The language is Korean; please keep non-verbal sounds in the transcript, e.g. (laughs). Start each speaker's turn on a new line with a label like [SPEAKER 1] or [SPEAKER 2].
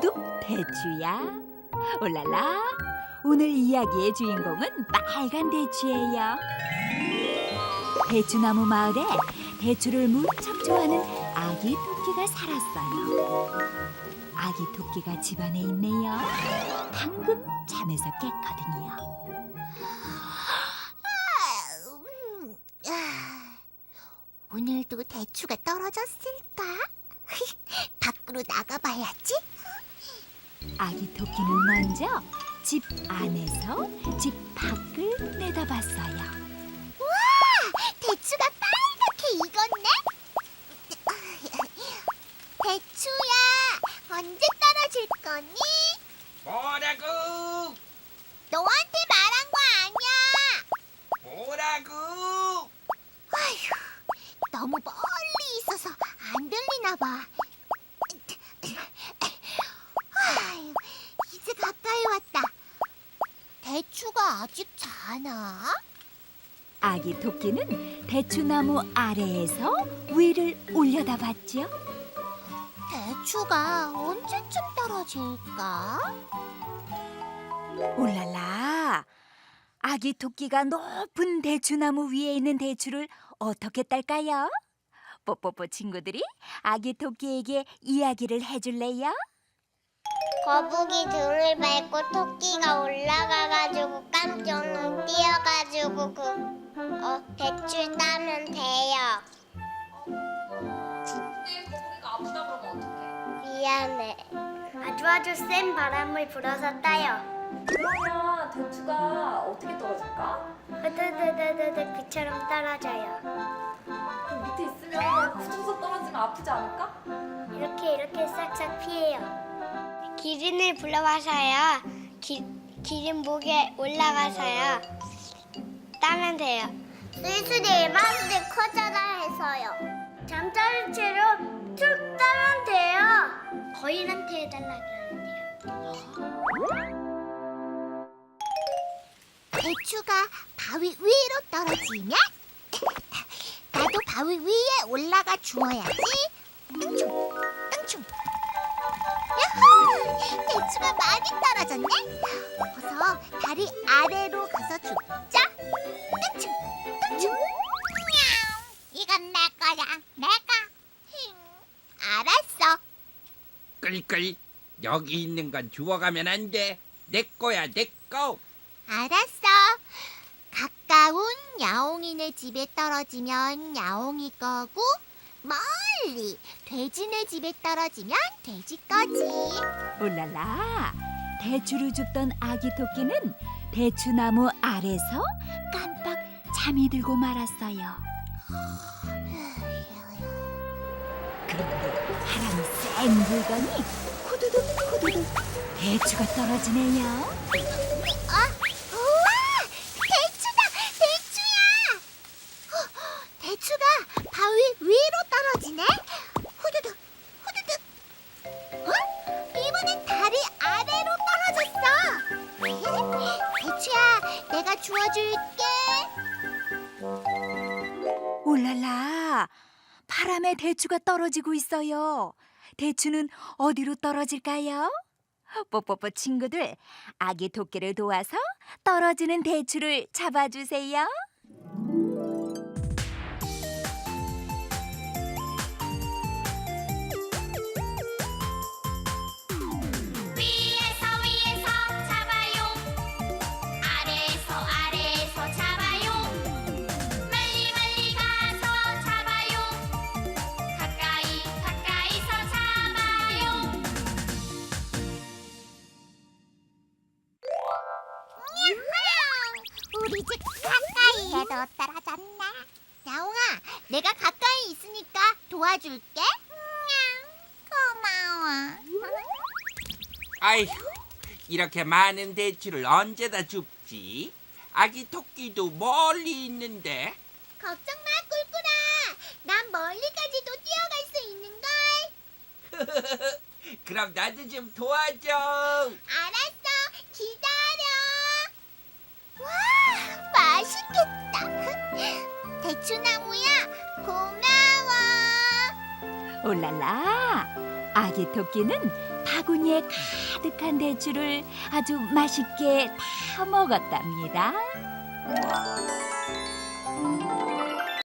[SPEAKER 1] 대추야. 올랄라. 오늘 이야기의 주인공은 빨간 대추예요. 대추나무 마을에 대추를 무척 좋아하는 아기 토끼가 살았어요. 아기 토끼가 집안에 있네요. 방금 잠에서 깼거든요.
[SPEAKER 2] 오늘도 대추가 떨어졌을까? (laughs) 밖으로 나가봐야지.
[SPEAKER 1] 아기 토끼는 먼저 집 안에서 집 밖을 내다봤어요.
[SPEAKER 2] 대추가 빨갛게 익었네. (laughs) 대추야, 언제 떨어질 거니?
[SPEAKER 3] 뭐라고?
[SPEAKER 2] 너한테 말한 거 아니야.
[SPEAKER 3] 뭐라고?
[SPEAKER 2] 아휴, 너무 멀리 있어서 안 들리나 봐. 아휴, 이제 가까이 왔다. 대추가 아직 자나?
[SPEAKER 1] 아기 토끼는 대추나무 아래에서 위를 올려다봤죠.
[SPEAKER 2] 대추가 언제쯤 떨어질까?
[SPEAKER 1] 올랄라. 아기 토끼가 높은 대추나무 위에 있는 대추를 어떻게 딸까요? 뽀뽀뽀 친구들이 아기 토끼에게 이야기를 해줄래요?
[SPEAKER 4] 거북이 등을 밟고 토끼가 올라가가지고 깜짝 놀 뛰어가지고 그 어, 대출 따면 돼요.
[SPEAKER 5] 근데 거북이가 아프다 그러면 어떡해?
[SPEAKER 4] 미안해. 아주 아주 센 바람을 불어서 따요.
[SPEAKER 5] 그러면 대추가 어떻게 떨어질까?
[SPEAKER 4] 흐드드드드드 그처럼 떨어져요.
[SPEAKER 5] 그 밑에 있으면 굳어서 떨어지면 아프지 않을까?
[SPEAKER 4] 이렇게 이렇게 싹싹 피해요. 기린을 불러와서요. 기, 기린 목에 올라가서요. 따면 돼요. 스위스리 이만큼 커져라 해서요. 잠자리 채로 쭉 따면 돼요. 거인한테 해달라 그러는데요.
[SPEAKER 2] 대추가 바위 위로 떨어지면 나도 바위 위에 올라가 주어야지. 떨어졌네. 어서 다리 아래로 가서 줍자. 뚱충, 뚱충. 냥. 이건 내 거야. 내가. 힝. 알았어.
[SPEAKER 3] 끌끌 여기 있는 건 주워가면 안 돼. 내 거야 내 거.
[SPEAKER 2] 알았어. 가까운 야옹이네 집에 떨어지면 야옹이 거고 멀리 돼지네 집에 떨어지면 돼지 거지.
[SPEAKER 1] 올랄라. 대추를 줍던 아기 토끼는 대추나무 아래서 깜빡 잠이 들고 말았어요. 그런데 바람이 쌩 불더니 후두둑 후두둑 대추가 떨어지네요.
[SPEAKER 2] 주워줄게.
[SPEAKER 1] 올랄라. 바람에 대추가 떨어지고 있어요. 대추는 어디로 떨어질까요? 뽀뽀뽀 친구들, 아기 토끼를 도와서 떨어지는 대추를 잡아주세요.
[SPEAKER 2] 우리 집 가까이에도 떨어졌네. 야옹아, 내가 가까이 있으니까 도와줄게. 고마워.
[SPEAKER 3] 아이고 이렇게 많은 대추를 언제다 줍지? 아기 토끼도 멀리 있는데.
[SPEAKER 2] 걱정 마, 꿀꿀아. 난 멀리까지도 뛰어갈 수 있는 걸. (laughs)
[SPEAKER 3] 그럼 나도 좀 도와줘.
[SPEAKER 2] 알 대추나무야, 고마워.
[SPEAKER 1] 올랄라. 아기 토끼는 바구니 바구니에 가득한 대추를 아주 맛있게 다 먹었답니다.